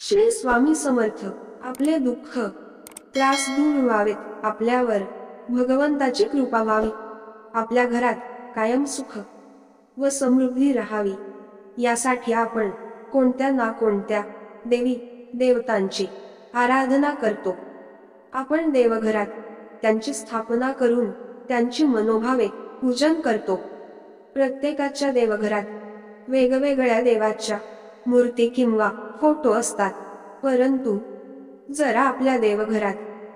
श्री स्वामी समर्थ आपले दुःख त्रास दूर व्हावेत आपल्यावर भगवंताची कृपा व्हावी. आपल्या घरात कायम सुख व समृद्धी राहावी. यासाठी आपण कोणत्या ना कोणत्या देवी देवतांची आराधना करतो. आपण देवघरात त्यांची स्थापना करून त्यांची मनोभावे पूजन करतो. प्रत्येकाच्या देवघरात वेगवेगळ्या देवाच्या मूर्ती किंवा फोटो असतात. परंतु जरा आपल्या देवघरात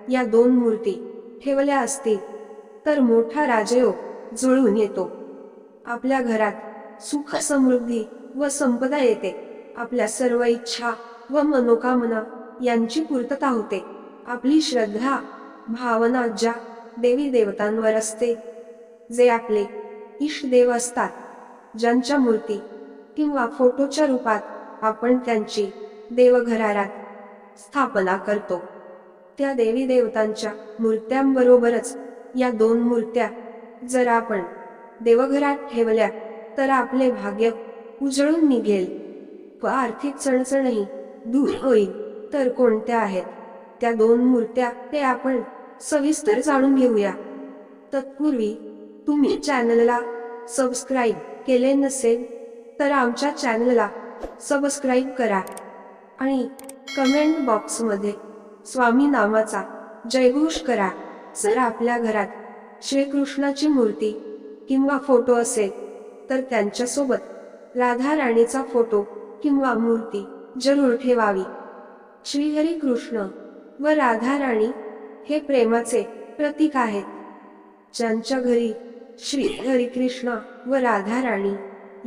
या दोन मूर्ती ठेवल्या असतील तर मोठा राजयोग जुळून येतो. आपल्या घरात सुख समृद्धी व संपदा येते. आपल्या सर्व इच्छा व मनोकामना यांची पूर्तता होते. आपली श्रद्धा भावना ज्या देवी देवतांवर असते जे आपले इष्टदेव असतात ज्यांच्या मूर्ती किंवा फोटोच्या रूपात आपण त्यांची देवघरारात स्थापना करतो. त्या देवी देवतांच्या मूर्त्यांबरोबरच या दोन मूर्त्या जर आपण देवघरात ठेवल्या तर आपले भाग्य उजळून निघेल. व आर्थिक चणचणही दूर होईल. तर कोणत्या आहेत? त्या दोन मूर्त्या ते आपण सविस्तर जाणून घेऊया. तत्पूर्वी तुम्ही चॅनलला सबस्क्राईब केले नसेल तर आमच्या चॅनलला सबस्क्राईब करा आणि कमेंट बॉक्समध्ये स्वामी नामाचा जयघोष करा. जर आपल्या घरात श्रीकृष्णाची मूर्ती किंवा फोटो असेल तर त्यांच्यासोबत राधा राणीचा फोटो किंवा मूर्ती जरूर ठेवावी. श्रीहरी कृष्ण व राधा राणी हे प्रेमाचे प्रतीक आहेत. ज्यांच्या घरी श्री हरिकृष्ण व राधा राणी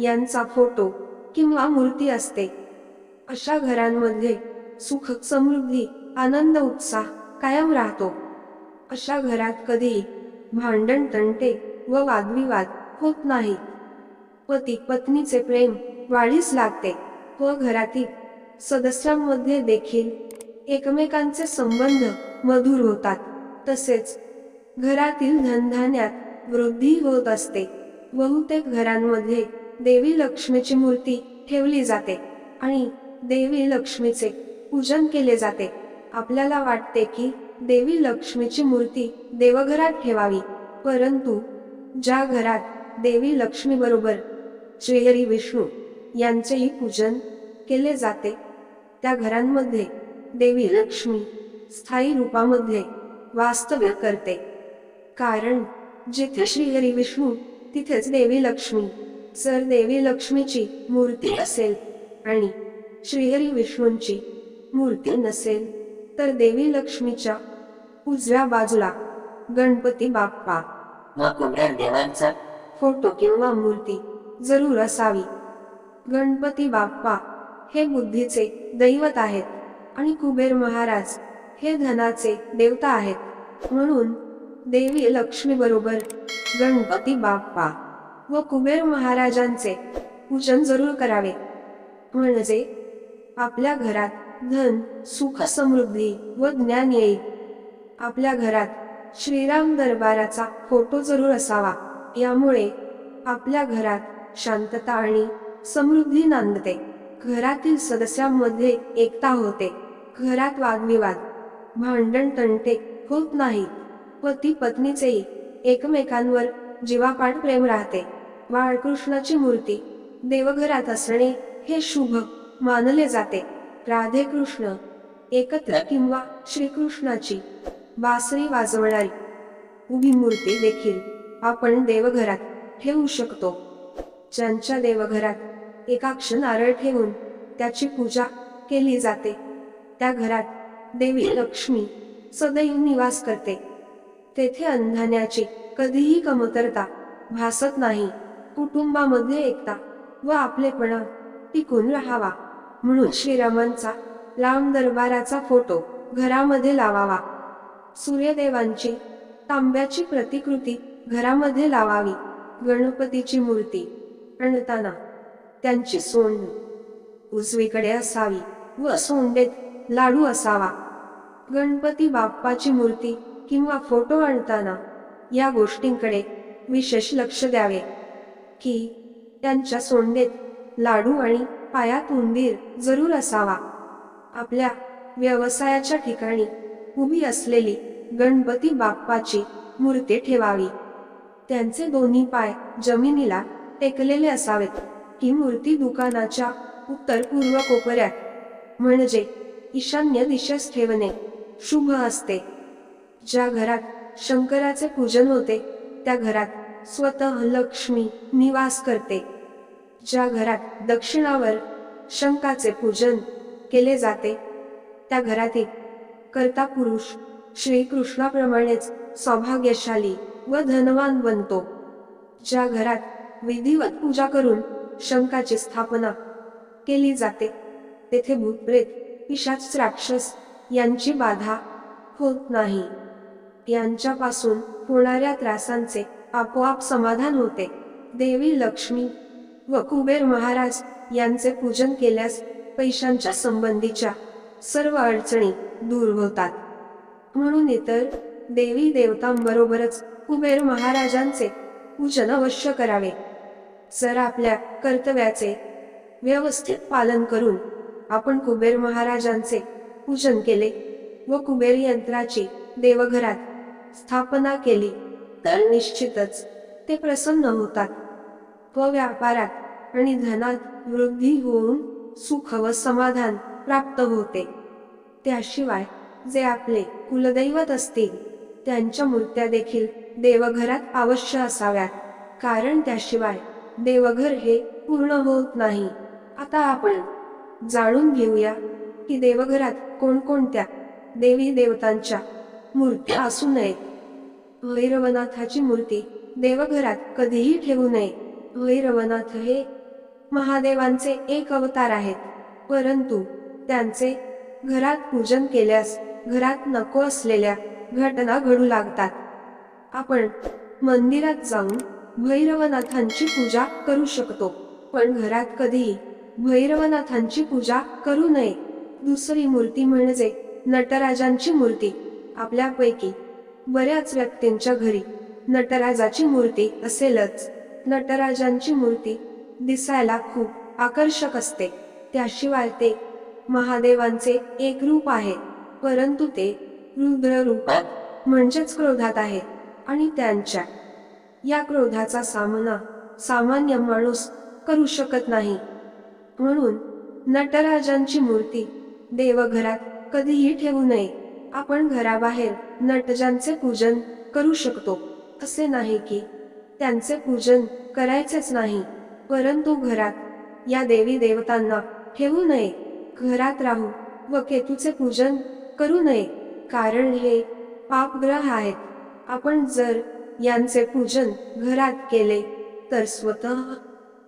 यांचा फोटो किंवा मूर्ती असते. अशा घरांमध्ये सुख समृद्धी आनंद उत्साह कायम राहतो. अशा घरात कधीही भांडण तंटे व वादविवाद होत नाही. पती पत्नीचे प्रेम वाढीस लागते व घरातील सदस्यांमध्ये देखील एकमेकांचे संबंध मधुर होतात. तसेच घरातील धनधान्यात वृद्धी होत असते. बहुतेक घरांमध्ये देवी लक्ष्मीची मूर्ती ठेवली जाते आणि देवी लक्ष्मीचे पूजन केले जाते. आपल्याला वाटते की देवी लक्ष्मीची मूर्ती देवघरात ठेवावी परंतु ज्या घरात देवी लक्ष्मी बरोबर श्रीहरी विष्णू यांचेही पूजन केले जाते त्या घरांमध्ये देवी लक्ष्मी स्थायी रूपामध्ये वास्तव्य करते. कारण जिथे श्रीहरी विष्णू तिथेच देवी लक्ष्मी जर देवी लक्ष्मीची मूर्ती असेल आणि श्रीहरी विष्णूंची मूर्ती नसेल तर देवी लक्ष्मीच्या उजव्या बाजूला गणपती बाप्पा व कुबेर देवांचा फोटो किंवा मूर्ती जरूर असावी. गणपती बाप्पा हे बुद्धीचे दैवत आहेत आणि कुबेर महाराज हे धनाचे देवता आहेत. म्हणून देवी लक्ष्मी बरोबर गणपती बाप्पा व कुबेर महाराजांचे पूजन जरूर करावे. म्हणजे आपल्या घरात धन सुख समृद्धी व ज्ञान येईल. आपल्या घरात श्रीराम दरबाराचा फोटो जरूर असावा. यामुळे आपल्या घरात शांतता आणि समृद्धी नांदते. घरातील सदस्यांमध्ये एकता होते. घरात वादविवाद भांडण तंटे होत नाही पती पत्नीचेही एकमेकांवर जीवापाड प्रेम राहते. बाळकृष्णाची मूर्ती. देवघरात असणे हे शुभ मानले जाते. राधे कृष्ण एकत्र किंवा श्रीकृष्णाची बासरी वाजवणारी उभी मूर्ती देखील आपण देवघरात ठेवू शकतो. ज्यांच्या देवघरात एकाक्ष नारळ ठेवून त्याची पूजा केली जाते त्या घरात देवी लक्ष्मी सदैव निवास करते. तेथे अंधाण्याची कधीही कमतरता भासत नाही. कुटुंबामध्ये एकता व आपलेपणा टिकून राहावा. म्हणून श्रीरामांचा राम दरबाराचा फोटो घरामध्ये लावावा. सूर्यदेवांची तांब्याची प्रतिकृती घरामध्ये लावावी. गणपतीची मूर्ती आणताना त्यांची सोंड उजवीकडे असावी व सोंडेत लाडू असावा. गणपती बाप्पाची मूर्ती किंवा फोटो आणताना या गोष्टींकडे विशेष लक्ष द्यावे. की त्यांच्या सोंडेत लाडू आणि पायात उंदीर जरूर असावा. आपल्या व्यवसायाच्या ठिकाणी उभी असलेली गणपती बाप्पाची मूर्ती ठेवावी. त्यांचे दोन्ही पाय जमिनीला टेकलेले असावेत. ही मूर्ती दुकानाच्या उत्तर पूर्व कोपऱ्यात म्हणजे ईशान्य दिशेस ठेवणे शुभ असते. ज्या घरात शंकराचे पूजन होते त्या घरात स्वतः लक्ष्मी निवास करते. ज्या घरात दक्षिणावर शंकाचे पूजन केले जाते त्या घरातील कर्ता पुरुष श्रीकृष्णाप्रमाणेच सौभाग्यशाली व धनवान बनतो. ज्या घरात विधिवत पूजा करून शंकाची स्थापना केली जाते तेथे भूतप्रेत पिशाच राक्षस यांची बाधा होत नाही. यांच्यापासून होणाऱ्या त्रासांचे आपोआप समाधान होते. देवी लक्ष्मी व कुबेर महाराज यांचे पूजन केल्यास पैशांच्या संबंधीच्या सर्व अडचणी दूर होतात. म्हणून इतर देवी देवतांबरोबरच कुबेर महाराजांचे पूजन अवश्य करावे. जर आपल्या कर्तव्याचे व्यवस्थित पालन करून आपण कुबेर महाराजांचे पूजन केले व कुबेर यंत्राची देवघरात स्थापना केली. तर निश्चितच. ते प्रसन्न होतात. व व्यापारात आणि धनात वृद्धी होऊन सुख व समाधान प्राप्त होते. त्याशिवाय जे आपले कुलदैवत असतील त्यांच्या मूर्त्या देखील देवघरात अवश्य असाव्यात. कारण त्याशिवाय देवघर हे पूर्ण होत नाही. आता आपण जाणून घेऊया की देवघरात कोणकोणत्या देवी देवतांच्या मूर्त्या असू नयेत. भैरवनाथाची मूर्ती देवघरात कधीही ठेवू नये. भैरवनाथ हे महादेवांचे एक अवतार आहेत. परंतु त्यांचे घरात पूजन केल्यास घरात नको असलेल्या घटना घडू लागतात. आपण मंदिरात जाऊन भैरवनाथांची पूजा करू शकतो पण घरात कधीही भैरवनाथांची पूजा करू नये. दुसरी मूर्ती म्हणजे नटराजांची मूर्ती. आपल्यापैकी बऱ्याच व्यक्तींच्या घरी. नटराजाची मूर्ती असेलच. नटराजांची मूर्ती दिसायला खूप आकर्षक असते. त्याशिवाय ते महादेवांचे एक रूप आहे. परंतु ते रुद्र रूपात म्हणजेच क्रोधात आहे. आणि त्यांच्या या क्रोधाचा सामना सामान्य माणूस करू शकत नाही. म्हणून नटराजांची मूर्ती देवघरात कधीही ठेवू नये. आपण घराबाहेर नटजांचे पूजन करू शकतो. असे नाही की त्यांचे पूजन करायचेच नाही. परंतु घरात या देवी देवतांना ठेवू नये. घरात राहू व केतूचे पूजन करू नये. कारण हे पापग्रह आहेत. आपण जर यांचे पूजन घरात केले तर स्वतः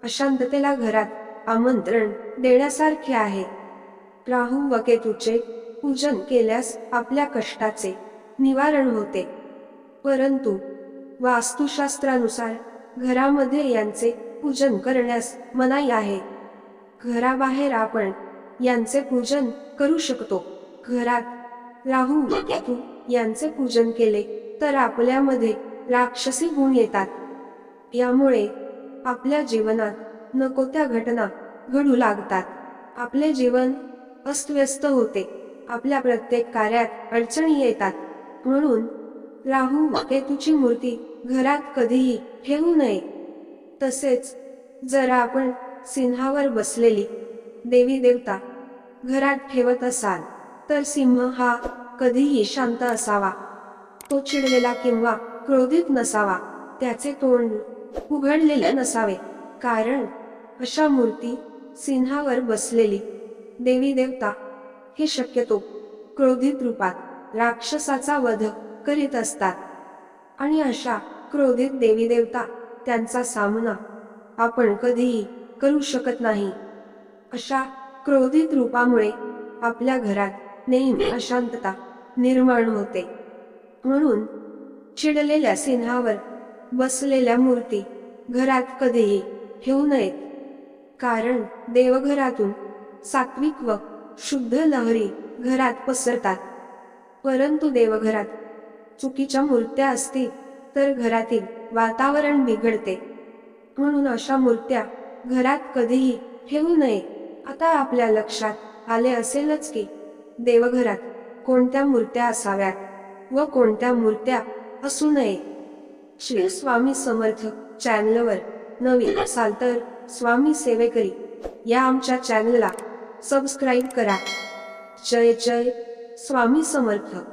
अशांततेला घरात आमंत्रण देण्यासारखे आहे. राहू व केतूचे पूजन केल्यास आपल्या कष्टाचे निवारण होते. परंतु वास्तुशास्त्रानुसार घरामध्ये यांचे पूजन करण्यास मनाई आहे. घराबाहेर आपण यांचे पूजन करू शकतो. घरात राहू यांचे पूजन केले तर आपल्यामध्ये राक्षसी गुण येतात. यामुळे आपल्या जीवनात नको त्या घटना घडू लागतात. आपले जीवन अस्तव्यस्त होते. आपल्या प्रत्येक कार्यात अडचणी येतात. म्हणून राहू केतूची मूर्ती घरात कधीही ठेवू नये. तसेच जर आपण सिंहावर बसलेली देवी देवता घरात ठेवत असाल तर सिंह हा कधीही शांत असावा. तो चिडलेला किंवा क्रोधित नसावा त्याचे तोंड उघडलेले नसावे. कारण अशा मूर्ती सिंहावर बसलेली देवी देवता हे शक्यतो क्रोधित रूपात राक्षसाचा वध करीत असतात. आणि अशा क्रोधित देवी देवता त्यांचा सामना आपण कधीही करू शकत नाही. अशा क्रोधित रूपामुळे आपल्या घरात नेहमी अशांतता निर्माण होते. म्हणून चिडलेल्या सिंहावर बसलेल्या मूर्ती घरात कधीही ठेवू नयेत. कारण देवघरातून सात्विक व शुद्ध लहरी घरात पसरतात. परंतु देवघरात चुकीच्या मूर्त्या असतील तर घरातील वातावरण बिघडते. म्हणून अशा मूर्त्या घरात कधीही ठेवू नये. आता आपल्या लक्षात आले असेलच की देवघरात कोणत्या मूर्त्या असाव्यात व कोणत्या मूर्त्या असू नये. श्री स्वामी समर्थ चॅनलवर नवीन असाल तर स्वामी सेवेकरी या आमच्या चॅनलला सबस्क्राईब करा. जय जय. स्वामी समर्थ.